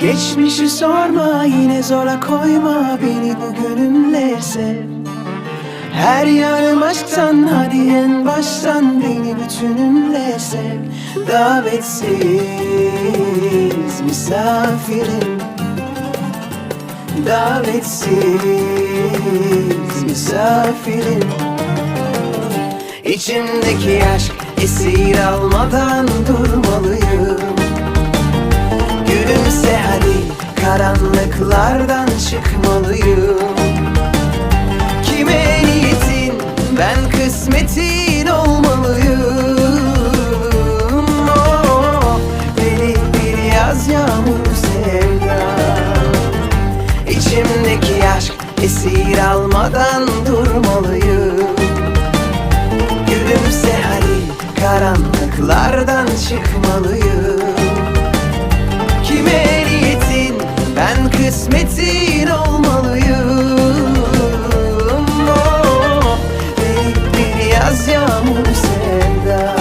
Geçmişi sorma yine zora koyma beni bugünümle sev. Her yanım aşktan hadi en baştan beni bütünümle sev. Davetsiz misafirim. Davetsiz misafirim İçimdeki aşk esir almadan durmalıyım. Gülümse hadi karanlıklardan çıkmalıyım. Kime niyetin ben kısmetin olmalıyım. Oh, bir yaz yağmur sevda. İçimdeki aşk esir almadan durmalıyım karanlıklardan çıkmalıyım. Kime niyetin? Ben kısmetin olmalıyım. Oh, bir yaz yağmur sevda.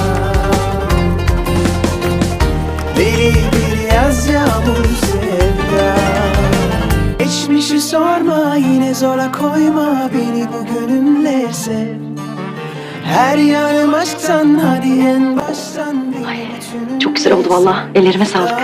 Beni bir yaz yağmur sevda. Geçmişi sorma yine zora koyma beni bugünümle sev. Her yanım aşktan bütünümle Çok güzel oldu valla. Ellerime sağlık.